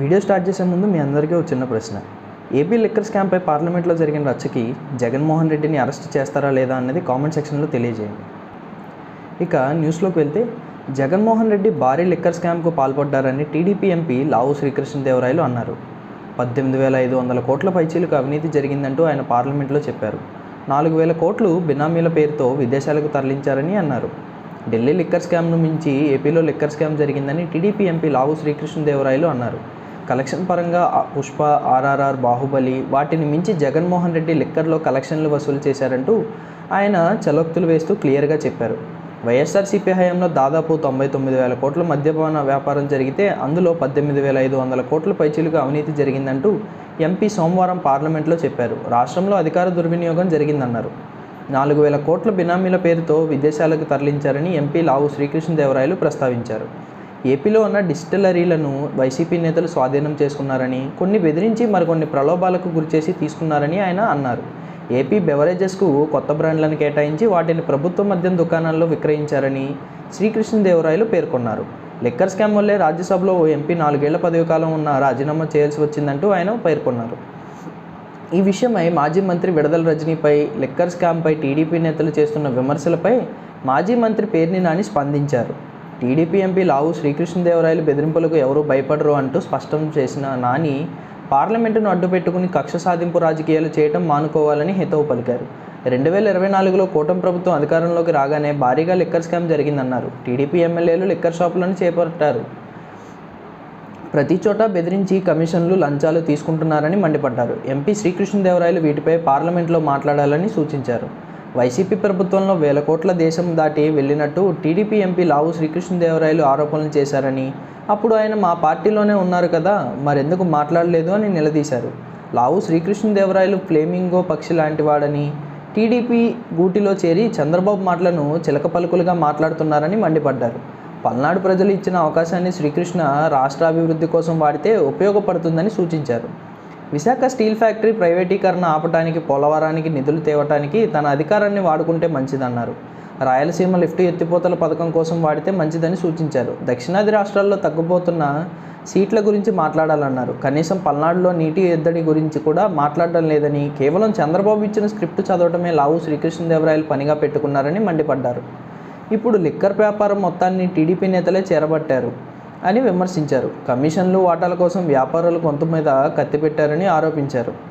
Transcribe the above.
Video start చేసే ముందు మీ అందరికీ ఒక చిన్న ప్రశ్న. ఏపీ లిక్కర్ స్కామ్పై పార్లమెంట్లో జరిగిన రచ్చకి జగన్మోహన్ రెడ్డిని అరెస్ట్ చేస్తారా లేదా అన్నది కామెంట్ సెక్షన్లో తెలియజేయండి. ఇక న్యూస్లోకి వెళ్తే జగన్మోహన్ రెడ్డి భారీ లిక్కర్ స్కామ్కు పాల్పడ్డారని టీడీపీ ఎంపీ లావు శ్రీకృష్ణదేవరాయలు అన్నారు. పద్దెనిమిది వేల ఐదు వందల కోట్ల పైచీలకు అవినీతి జరిగిందంటూ ఆయన పార్లమెంట్లో చెప్పారు. నాలుగు వేల కోట్లు బినామీల పేరుతో విదేశాలకు తరలించారని అన్నారు. ఢిల్లీ లిక్కర్ స్కామ్ను మించి ఏపీలో లిక్కర్ స్కామ్ జరిగిందని టీడీపీ ఎంపీ లావు శ్రీకృష్ణదేవరాయలు అన్నారు. కలెక్షన్ పరంగా పుష్ప ఆర్ఆర్ఆర్ బాహుబలి వాటిని మించి జగన్మోహన్ రెడ్డి లిక్కర్లో కలెక్షన్లు వసూలు చేశారంటూ ఆయన చలోక్తులు వేస్తూ క్లియర్గా చెప్పారు. వైఎస్ఆర్సీపీ హయాంలో దాదాపు తొంభై తొమ్మిది వేల కోట్ల మద్యపాన వ్యాపారం జరిగితే అందులో పద్దెనిమిది వేల ఐదు వందల కోట్ల పైచీలుగా అవినీతి జరిగిందంటూ ఎంపీ సోమవారం పార్లమెంట్లో చెప్పారు. రాష్ట్రంలో అధికార దుర్వినియోగం జరిగిందన్నారు. నాలుగు వేల కోట్ల బినామీల పేరుతో విదేశాలకు తరలించారని ఎంపీ లావు శ్రీకృష్ణదేవరాయలు ప్రస్తావించారు. ఏపీలో ఉన్న డిస్టిలరీలను వైసీపీ నేతలు స్వాధీనం చేసుకున్నారని కొన్ని బెదిరించి మరికొన్ని ప్రలోభాలకు గురిచేసి తీసుకున్నారని ఆయన అన్నారు. ఏపీ బెవరేజెస్కు కొత్త బ్రాండ్లను కేటాయించి వాటిని ప్రభుత్వ మద్యం దుకాణాల్లో విక్రయించారని శ్రీకృష్ణదేవరాయలు పేర్కొన్నారు. లిక్కర్ స్కామ్ వల్లే రాజ్యసభలో ఓ ఎంపీ నాలుగేళ్ళ పదవి కాలం ఉన్న రాజీనామా చేయాల్సి వచ్చిందంటూ ఆయన పేర్కొన్నారు. ఈ విషయమై మాజీ మంత్రి విడదల రజనీపై లిక్కర్ స్కామ్పై టీడీపీ నేతలు చేస్తున్న విమర్శలపై మాజీ మంత్రి పేర్ని నాని స్పందించారు. టీడీపీ ఎంపీ లావు శ్రీకృష్ణదేవరాయలు బెదిరింపులకు ఎవరూ భయపడరు అంటూ స్పష్టం చేసిన నాని పార్లమెంటును అడ్డుపెట్టుకుని కక్ష సాధింపు రాజకీయాలు చేయటం మానుకోవాలని హితవు పలికారు. రెండు వేల ఇరవై నాలుగులో కూటమి ప్రభుత్వం అధికారంలోకి రాగానే భారీగా లిక్కర్ స్కామ్ జరిగిందన్నారు. టీడీపీ ఎమ్మెల్యేలు లిక్కర్ షాపులను చేపట్టారు. ప్రతి చోట బెదిరించి కమిషన్లు లంచాలు తీసుకుంటున్నారని మండిపడ్డారు. ఎంపీ శ్రీకృష్ణదేవరాయలు వీటిపై పార్లమెంట్లో మాట్లాడాలని సూచించారు. వైసీపీ ప్రభుత్వంలో వేల కోట్ల దేశం దాటి వెళ్ళినట్టు టీడీపీ ఎంపీ లావు శ్రీకృష్ణదేవరాయలు ఆరోపణలు చేశారని. అప్పుడు ఆయన మా పార్టీలోనే ఉన్నారు కదా మరెందుకు మాట్లాడలేదు అని నిలదీశారు. లావు శ్రీకృష్ణదేవరాయలు ఫ్లేమింగో పక్షి లాంటివాడని టీడీపీ గూటిలో చేరి చంద్రబాబు మాటలను చిలక పలుకులుగా మాట్లాడుతున్నారని మండిపడ్డారు. పల్నాడు ప్రజలు ఇచ్చిన అవకాశాన్ని శ్రీకృష్ణ రాష్ట్ర అభివృద్ధి కోసం వాడితే ఉపయోగపడుతుందని సూచించారు. విశాఖ స్టీల్ ఫ్యాక్టరీ ప్రైవేటీకరణ ఆపటానికి పోలవరానికి నిధులు తేవటానికి తన అధికారాన్ని వాడుకుంటే మంచిదన్నారు. రాయలసీమ లిఫ్ట్ ఎత్తిపోతల పథకం కోసం వాడితే మంచిదని సూచించారు. దక్షిణాది రాష్ట్రాల్లో తగ్గిపోతున్న సీట్ల గురించి మాట్లాడాలన్నారు. కనీసం పల్నాడులో నీటి ఎద్దడి గురించి కూడా మాట్లాడడం లేదని కేవలం చంద్రబాబు ఇచ్చిన స్క్రిప్ట్ చదవటమే లావు శ్రీకృష్ణదేవరాయలు పనిగా పెట్టుకున్నారని మండిపడ్డారు. ఇప్పుడు లిక్కర్ వ్యాపారం మొత్తాన్ని టీడీపీ నేతలే చేరబట్టారు. అని విమర్శించారు. కమిషన్లు వాటాల కోసం వ్యాపారులు కొంత మీద కత్తిపెట్టారని ఆరోపించారు.